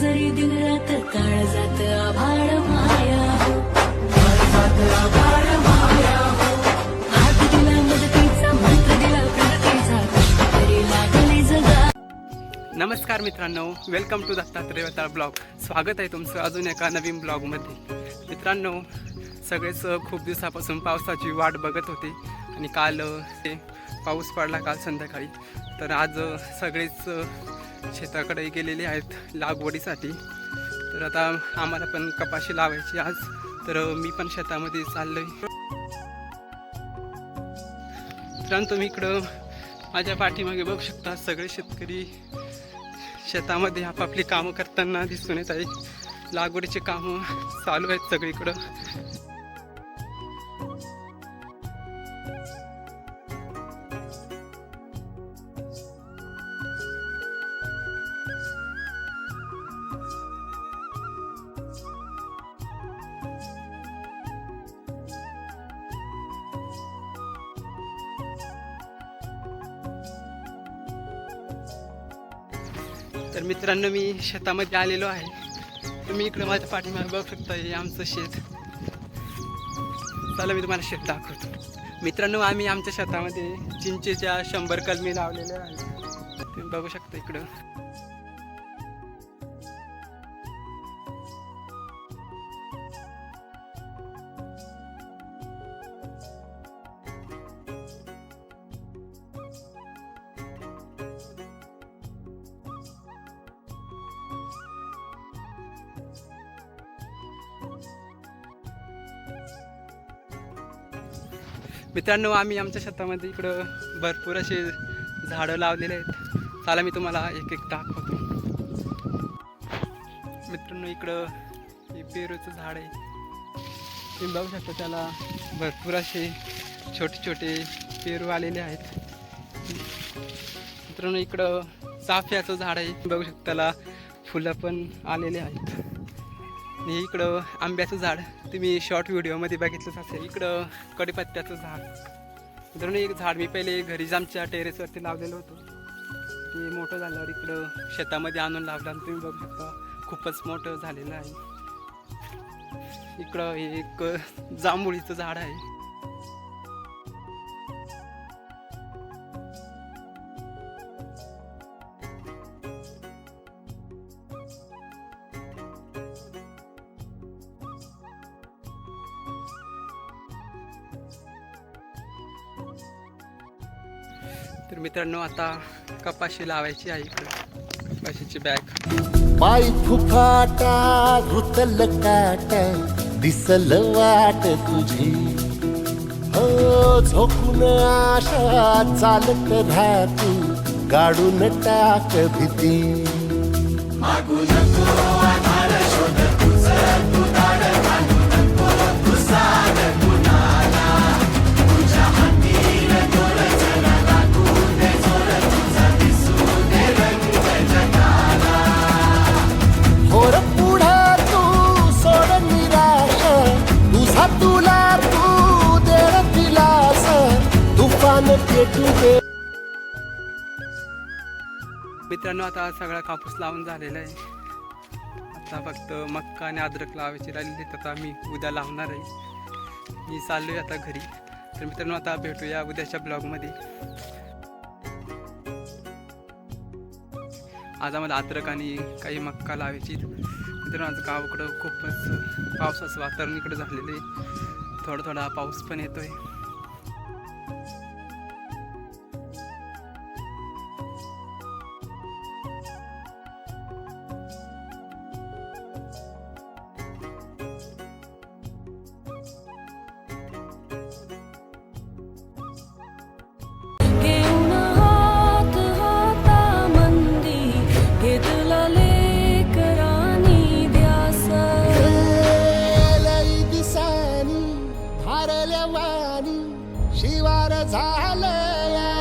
जरी दिन रात काळ जात आभाळ माया हो. जात आभाळ माया हो. हात दिला मदतीचा मंत्र दिला प्रगतीचा तरी लागले जगा. नमस्कार मित्रांनो welcome to Dattatray Vetal blog स्वागत आहे तुमचं अजून एका नवीन ब्लॉगमध्ये मित्रांनो सगळेच खूप दिवसापासून पावसाची वाट बघत होते आणि काल ते पाऊस पडला काल संध्याकाळी. तर आज सगळेच शेताकडे गेलेले आहेत लागवडीसाठी. तर आता आम्हाला पण कपाशी लावायची आज. तर मी पण शेतामध्ये चाललो आहे मित्रांनो तुम्ही इकडं माझ्या पाठीमागे बघू शकता सगळे शेतकरी शेतामध्ये आपापली कामं करताना दिसून येत आहे लागवडीचे कामं चालू आहेत सगळीकडं. तर मित्रांनो मी शेतामध्ये आलेलो आहे. तुम्ही इकडं माझ्या पाठीमागे बघू शकता हे आमचं शेत. चला मी तुम्हाला शेत दाखवतो. मित्रांनो आम्ही आमच्या शेतामध्ये चिंचेच्या शंभर कलमी लावलेल्या आहेत. तुम्ही बघू शकता इकडं. मित्रांनो आम्ही आमच्या शेतामध्ये इकडं भरपूर असे झाडं लावलेले आहेत. चला मी तुम्हाला एक एक दाखवतो. मित्रांनो इकडं हे पेरूचं झाड आहे. तुम्ही बघू शकता त्याला भरपूर असे छोटे छोटे पेरू आलेले आहेत. मित्रांनो इकडं चाफ्याचं झाड आहे. बघू शकता त्याला फुलं पण आलेले आहेत. आणि इकडं आंब्याचं झाड. तुम्ही शॉर्ट व्हिडिओमध्ये बघितलंच असेल. इकडं कडीपत्त्याचं झाड. मित्रांनो एक झाड मी पहिले घरीच आमच्या टेरेसवरती लावलेलं होतं. ते मोठं झाल्यावर इकडं शेतामध्ये आणून लावलं आणि तुम्ही बघू शकता खूपच मोठं झालेलं आहे. इकडं हे एक जांभुळीचं झाड आहे. तर मित्रांनो आता कपाशी लावायची आहे इकडं. कपाशीची बॅग पाय फुफाटा रुतल काट दिसल वाट तुझी. हो झोपून आशा चालत राहतू गाडून टाक भीती. होर मित्रांनो आता सगळा कापूस लावून झालेला आहे. आता फक्त मक्का आणि अद्रक लावायची राहिलेली तर आता मी उद्या लावणार आहे. मी चाललो आहे आता घरी. तर मित्रांनो आता भेटूया उद्याच्या ब्लॉगमध्ये. आज आम्हाला अद्रक आणि काही मक्का लावायची मित्रांनो आज गावाकडं खूपच पावसाचं वातावरण इकडं झालेलं आहे. थोडा थोडा पाऊस पण येतोय. शिवार झाले